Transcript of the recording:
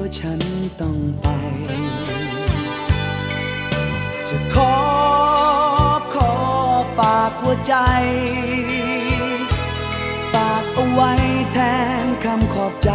ว่าฉันต้องไป จะขอขอฝากหัวใจ ฝากเอาไว้แทนคำขอบใจ